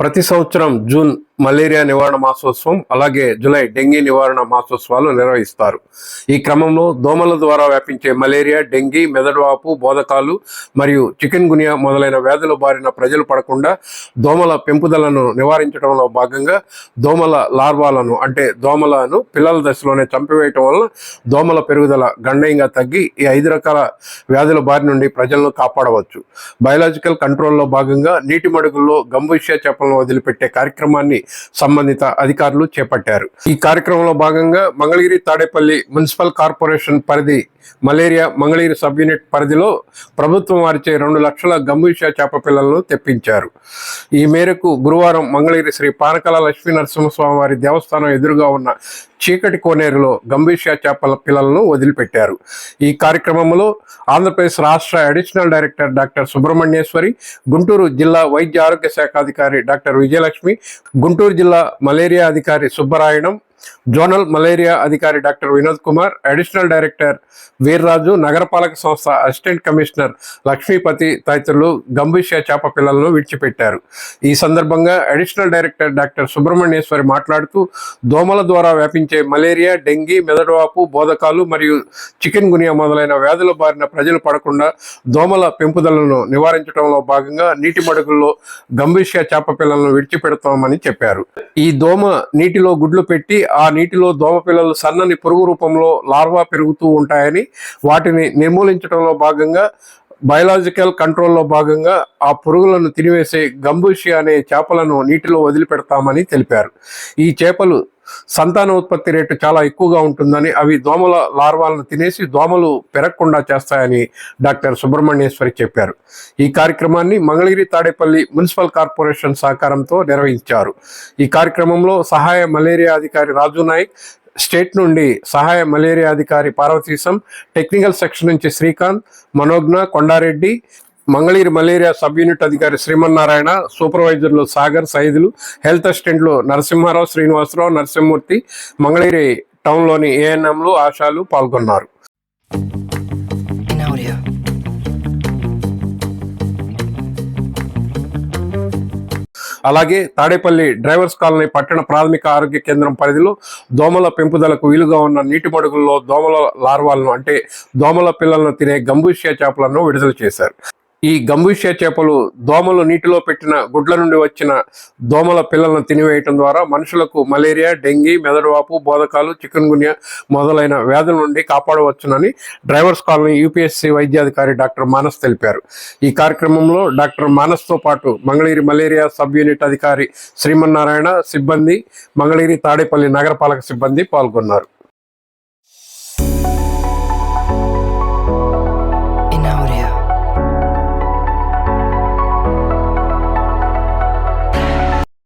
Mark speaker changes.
Speaker 1: ప్రతి సంవత్సరం June malaria నివారణ మాసోత్సవం అలాగే జూలై డెంగీ నివారణ మాసోత్సవాలు నిర్వహిస్తారు. ఈ క్రమంలో దోమల ద్వారా వ్యాపించే మలేరియా డెంగీ మెదడువాపు బోధకాలు మరియు చికెన్ గునియా మొదలైన వ్యాధుల బారిన ప్రజలు పడకుండా దోమల పెంపుదలను నివారించడంలో భాగంగా దోమల లార్వాలను అంటే దోమలను పిల్లల దశలోనే చంపివేయటం వలన దోమల పెరుగుదల గణనీయంగా తగ్గి ఈ ఐదు రకాల వ్యాధుల బారి నుండి ప్రజలను కాపాడవచ్చు. బయలాజికల్ కంట్రోల్లో భాగంగా నీటి మడుగుల్లో గంభీష చేపలను వదిలిపెట్టే కార్యక్రమాన్ని సంబంధిత అధికారులు చేపట్టారు. ఈ కార్యక్రమంలో భాగంగా మంగళగిరి తాడేపల్లి మున్సిపల్ కార్పొరేషన్ పరిధి మలేరియా మంగళగిరి సబ్ యూనిట్ పరిధిలో ప్రభుత్వం వారిచే రెండు లక్షల గంభీష చేప పిల్లలను తెప్పించారు. ఈ మేరకు గురువారం మంగళగిరి శ్రీ పానకల లక్ష్మీ నరసింహస్వామి వారి దేవస్థానం ఎదురుగా ఉన్న చీకటి కోనేరులో గంభీష చేపల పిల్లలను వదిలిపెట్టారు. ఈ కార్యక్రమంలో ఆంధ్రప్రదేశ్ రాష్ట్ర additional director doctor Subrahmanyeswari Guntur జిల్లా వైద్య ఆరోగ్య శాఖ అధికారి డాక్టర్ విజయలక్ష్మి గుంటూరు జిల్లా మలేరియా అధికారి సుబ్బరాయణం జోనల్ మలేరియా అధికారి doctor Vinod Kumar additional director Veerraju నగరపాలక సంస్థ అసిస్టెంట్ కమిషనర్ లక్ష్మీపతి తదితరులు గంభీష చేప పిల్లలను విడిచిపెట్టారు. ఈ సందర్భంగా అడిషనల్ డైరెక్టర్ డాక్టర్ సుబ్రహ్మణ్యేశ్వరి మాట్లాడుతూ దోమల ద్వారా వ్యాపించే మలేరియా డెంగీ మెదడువాపు బోధకాలు మరియు చికెన్ గునియా మొదలైన వ్యాధుల బారిన ప్రజలు పడకుండా దోమల పెంపుదలను నివారించడంలో భాగంగా నీటి మడుగుల్లో గంభీష చేప పిల్లలను విడిచిపెడతామని చెప్పారు. ఈ దోమ నీటిలో గుడ్లు పెట్టి ఆ నీటిలో దోమ పిల్లలు సన్నని పురుగు రూపంలో లార్వా పెరుగుతూ ఉంటాయని వాటిని నిర్మూలించడంలో భాగంగా బయలాజికల్ కంట్రోల్లో భాగంగా ఆ పురుగులను తినివేసే గంబూషి అనే చేపలను నీటిలో వదిలిపెడతామని తెలిపారు. ఈ చేపలు సంతాన ఉత్పత్తి రేటు చాలా ఎక్కువగా ఉంటుందని అవి దోమల లార్వాలను తినేసి దోమలు పెరగకుండా చేస్తాయని డాక్టర్ సుబ్రహ్మణ్యేశ్వరి చెప్పారు. ఈ కార్యక్రమాన్ని మంగళగిరి తాడేపల్లి మున్సిపల్ కార్పొరేషన్ సహకారంతో నిర్వహించారు. ఈ కార్యక్రమంలో సహాయ మలేరియా అధికారి రాజు నాయక్ స్టేట్ నుండి సహాయ మలేరియా అధికారి పార్వతీశం టెక్నికల్ సెక్షన్ నుంచి Srikanth Manogna Kondareddy Mangalagiri malaria sub unit అధికారి శ్రీమన్నారాయణ సూపర్వైజర్లు సాగర్ సైదులు హెల్త్ అసిస్టెంట్లు నరసింహారావు శ్రీనివాసరావు నరసింహమూర్తి మంగళగిరి టౌన్లోని ఏఎన్ఎంలు ఆశాలు పాల్గొన్నారు. అలాగే తాడేపల్లి డ్రైవర్స్ కాలనీ పట్టణ ప్రాథమిక ఆరోగ్య కేంద్రం పరిధిలో దోమల పెంపుదలకు వీలుగా ఉన్న నీటి మడుగుల్లో దోమల లార్వాలను అంటే దోమల పిల్లలను తినే గంబూషియా చేపలను విడుదల చేశారు. ఈ గంభీషియా చేపలు దోమలు నీటిలో పెట్టిన గుడ్ల నుండి వచ్చిన దోమల పిల్లలను తినివేయటం ద్వారా మనుషులకు మలేరియా డెంగీ మెదడువాపు బోధకాలు చికెన్ గున్యా మొదలైన వ్యాధుల నుండి కాపాడవచ్చునని డ్రైవర్స్ కాలనీ యూపీఎస్సీ వైద్యాధికారి డాక్టర్ మానస్ తెలిపారు. ఈ కార్యక్రమంలో డాక్టర్ మానస్తో పాటు మంగళగిరి మలేరియా సబ్ యూనిట్ అధికారి శ్రీమన్నారాయణ సిబ్బంది మంగళగిరి తాడేపల్లి నగరపాలక సిబ్బంది పాల్గొన్నారు.